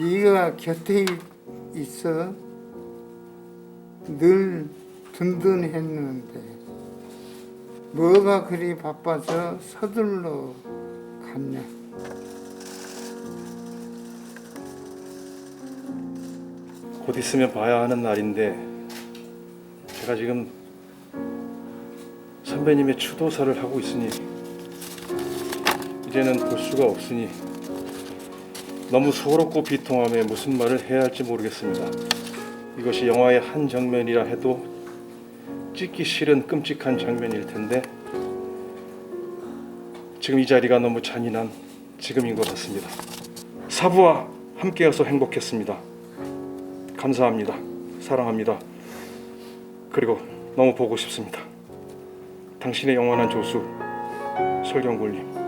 네가 곁에 있어 늘 든든했는데 뭐가 그리 바빠서 서둘러 갔냐? 곧 있으면 봐야 하는 날인데 제가 지금 선배님의 추도사를 하고 있으니 이제는 볼 수가 없으니 너무 서럽고 비통함에 무슨 말을 해야 할지 모르겠습니다. 이것이 영화의 한 장면이라 해도 찍기 싫은 끔찍한 장면일 텐데 지금 이 자리가 너무 잔인한 지금인 것 같습니다. 사부와 함께여서 행복했습니다. 감사합니다. 사랑합니다. 그리고 너무 보고 싶습니다. 당신의 영원한 조수 설경굴님.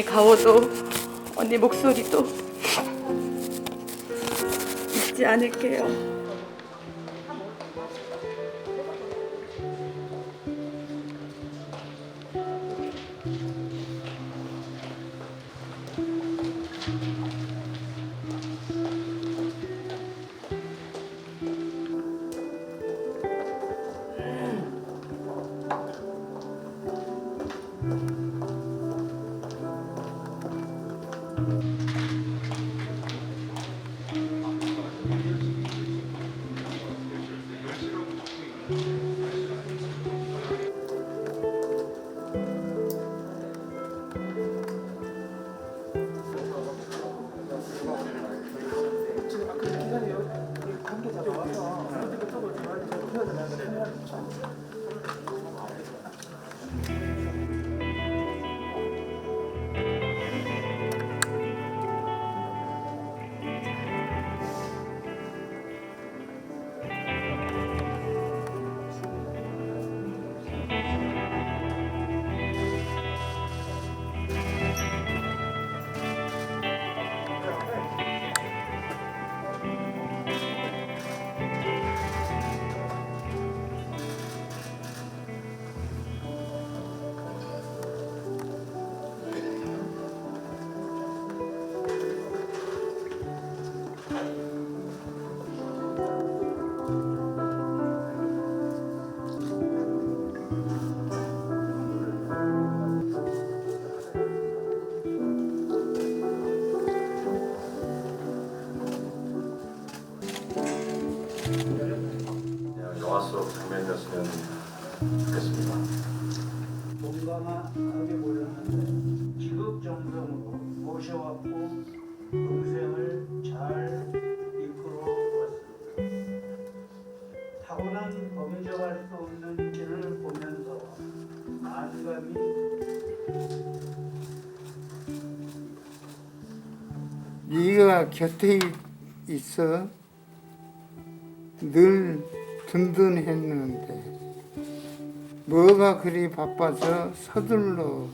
언니 가오도 언니 목소리도 잊지 않을게요. 모셔왔고 동생을 잘 이끌어 왔습니다. 타고난 범접할 수 없는 길을 보면서 안감이 네가 곁에 있어 늘 든든했는데 뭐가 그리 바빠서 서둘러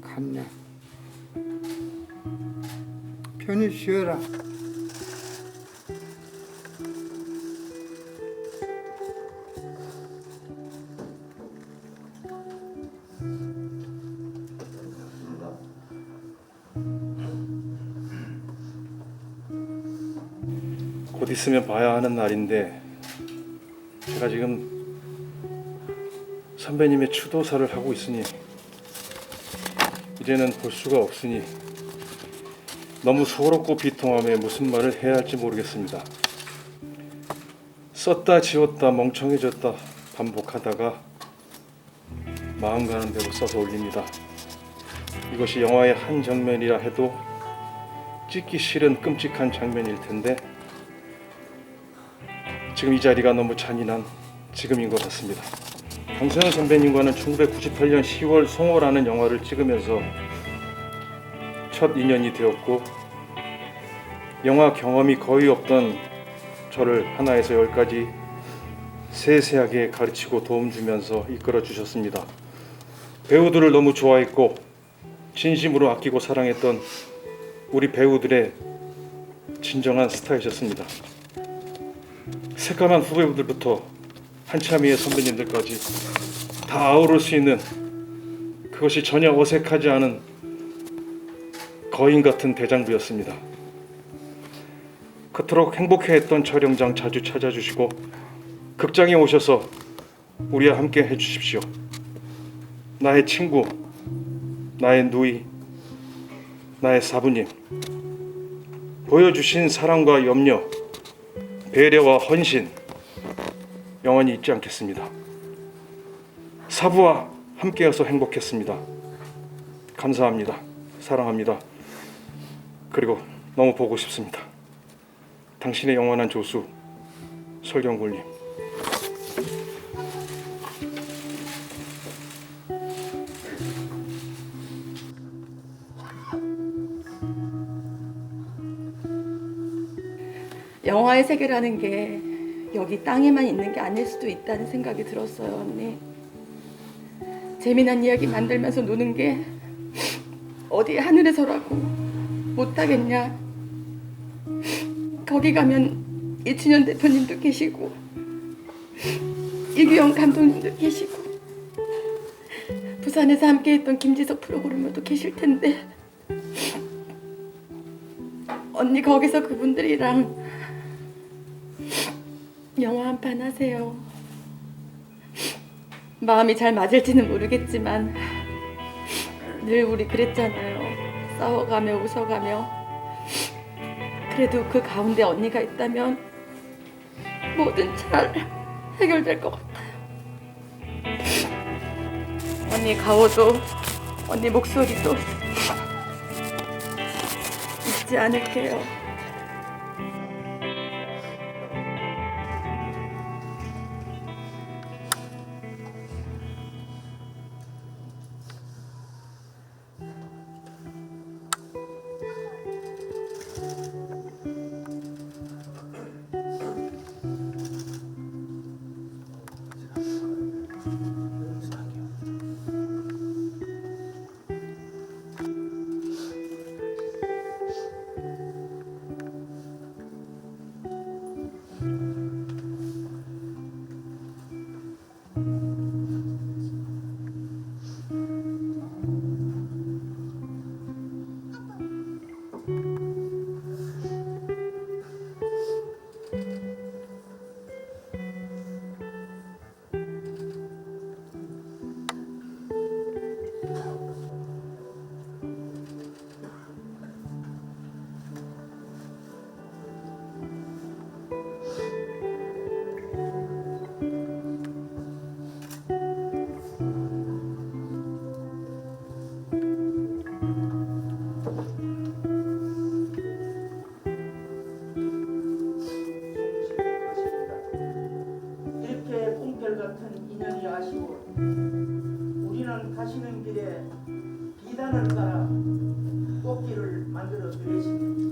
갔냐 편히 쉬어라. 곧 있으면 봐야 하는 날인데 제가 지금 선배님의 추도사를 하고 있으니 이제는 볼 수가 없으니 너무 서럽고 비통함에 무슨 말을 해야 할지 모르겠습니다. 썼다 지웠다 멍청해졌다 반복하다가 마음 가는 대로 써서 올립니다. 이것이 영화의 한 장면이라 해도 찍기 싫은 끔찍한 장면일 텐데 지금 이 자리가 너무 잔인한 지금인 것 같습니다. 강소연 선배님과는 1998년 10월 송호라는 영화를 찍으면서 첫 인연이 되었고 영화 경험이 거의 없던 저를 하나에서 열까지 세세하게 가르치고 도움 주면서 이끌어 주셨습니다. 배우들을 너무 좋아했고 진심으로 아끼고 사랑했던 우리 배우들의 진정한 스타이셨습니다. 새까만 후배들부터 한참이의 선배님들까지 다 아우를 수 있는 그것이 전혀 어색하지 않은 거인 같은 대장부였습니다. 그토록 행복해했던 촬영장 자주 찾아주시고 극장에 오셔서 우리와 함께 해주십시오. 나의 친구, 나의 누이, 나의 사부님, 보여주신 사랑과 염려, 배려와 헌신 영원히 잊지 않겠습니다. 사부와 함께여서 행복했습니다. 감사합니다. 사랑합니다. 그리고 너무 보고 싶습니다. 당신의 영원한 조수 설경굴님. 영화의 세계라는 게 여기 땅에만 있는 게 아닐 수도 있다는 생각이 들었어요, 언니. 재미난 이야기 만들면서 노는 게 어디 하늘에서라고 못하겠냐? 거기 가면 이춘현 대표님도 계시고 이규영 감독님도 계시고 부산에서 함께했던 김지석 프로그래머도 계실 텐데 언니 거기서 그분들이랑 영화 한 판 하세요. 마음이 잘 맞을지는 모르겠지만 늘 우리 그랬잖아요. 싸워가며 웃어가며 그래도 그 가운데 언니가 있다면 뭐든 잘 해결될 것 같아요. 언니 가오도 언니 목소리도 잊지 않을게요. 따라 꽃길을 만들어 드리십니다.